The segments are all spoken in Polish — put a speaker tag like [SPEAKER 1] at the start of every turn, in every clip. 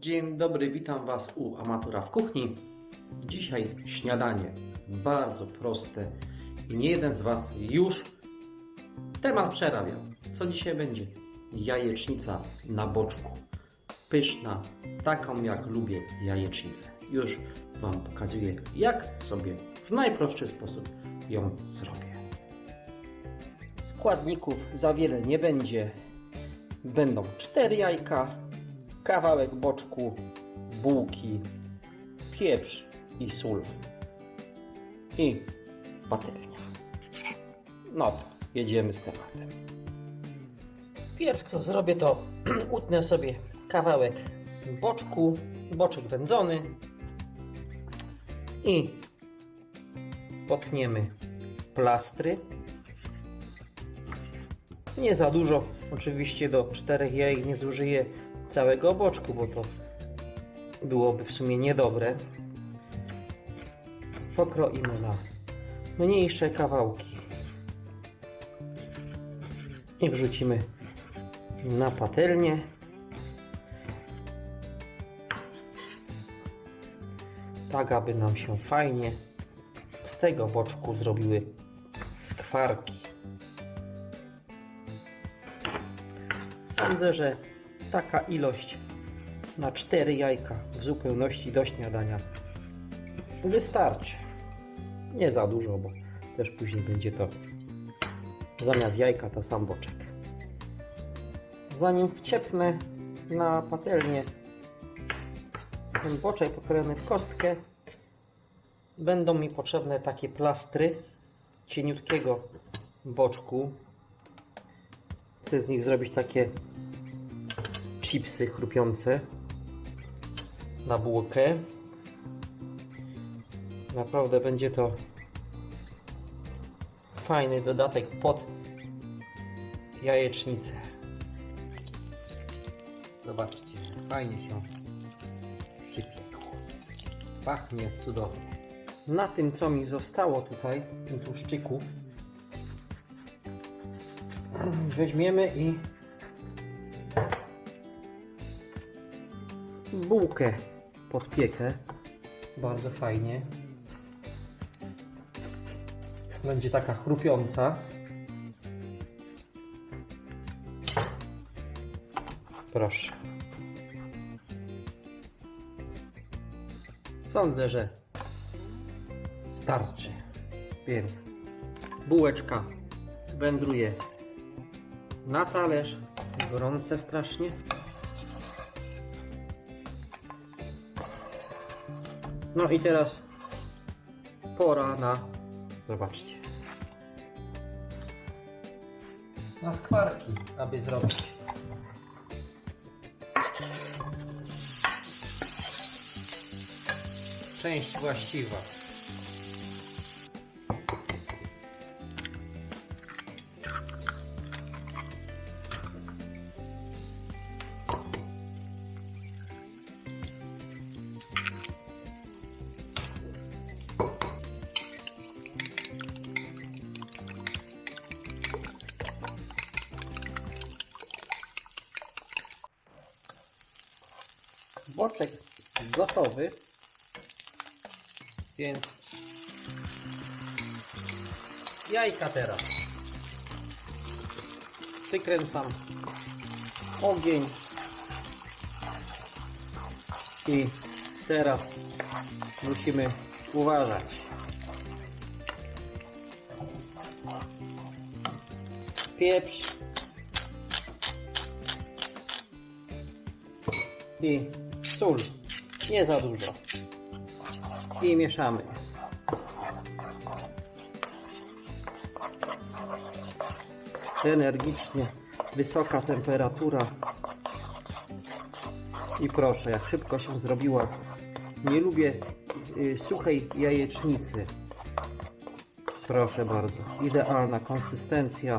[SPEAKER 1] Dzień dobry, witam Was u Amatora w Kuchni. Dzisiaj śniadanie bardzo proste i nie jeden z Was już temat przerabiał. Co dzisiaj będzie? Jajecznica na boczku. Pyszna, taką jak lubię jajecznicę. Już Wam pokazuję, jak sobie w najprostszy sposób ją zrobię. Składników za wiele nie będzie. Będą cztery jajka, kawałek boczku, bułki, pieprz i sól. I patelnia. No to jedziemy z tematem. Pierw co zrobię to utnę sobie kawałek boczku, boczek wędzony i potniemy plastry. Nie za dużo, oczywiście do czterech jajek nie zużyję całego boczku, bo to byłoby w sumie niedobre. Pokroimy na mniejsze kawałki i wrzucimy na patelnię. Tak, aby nam się fajnie z tego boczku zrobiły skwarki. Sądzę, że taka ilość na 4 jajka w zupełności do śniadania wystarczy. Nie za dużo, bo też później będzie to zamiast jajka to sam boczek. Zanim wciepnę na patelnię ten boczek pokrojony w kostkę, będą mi potrzebne takie plastry cieniutkiego boczku. Chcę z nich zrobić takie chipsy chrupiące na bułkę. Naprawdę będzie to fajny dodatek pod jajecznicę. Zobaczcie, fajnie się przypiekło. Pachnie cudownie. Na tym, co mi zostało tutaj, w tym tłuszczyku, weźmiemy i bułkę podpiekę. Bardzo fajnie. Będzie taka chrupiąca. Proszę. Sądzę, że starczy. Więc bułeczka wędruje na talerz. Gorące strasznie. No i teraz pora na, zobaczcie, na skwarki, aby zrobić. Część właściwa. Boczek gotowy, więc jajka teraz. Przykręcam ogień i teraz musimy uważać. Pieprz i sól. Nie za dużo. I mieszamy. Energicznie, wysoka temperatura. I proszę, jak szybko się zrobiła. Nie lubię y, suchej jajecznicy. Proszę bardzo. Idealna konsystencja.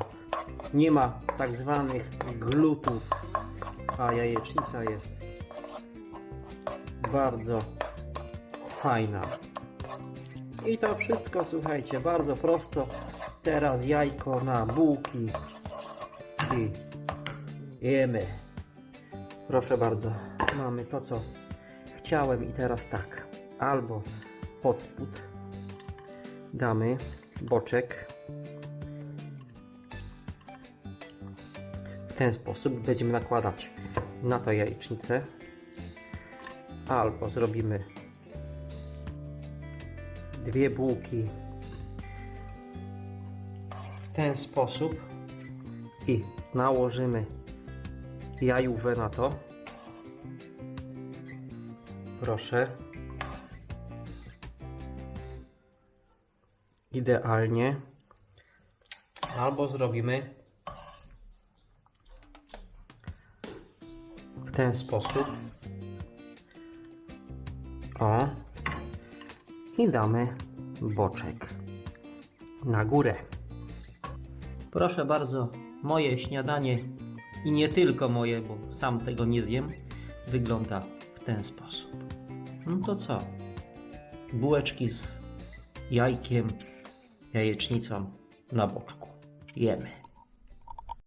[SPEAKER 1] Nie ma tak zwanych glutów, a jajecznica jest bardzo fajna. I to wszystko, słuchajcie, bardzo prosto. Teraz jajko na bułki i jemy. Proszę bardzo, mamy to co chciałem i teraz tak. Albo pod spód damy boczek. W ten sposób będziemy nakładać na to jajecznicę. Albo zrobimy dwie bułki w ten sposób i nałożymy jajówę na to. Proszę. Idealnie. Albo zrobimy w ten sposób. O. I damy boczek na górę. Proszę bardzo, moje śniadanie i nie tylko moje, bo sam tego nie zjem, wygląda w ten sposób. No to co? Bułeczki z jajkiem, jajecznicą na boczku. Jemy.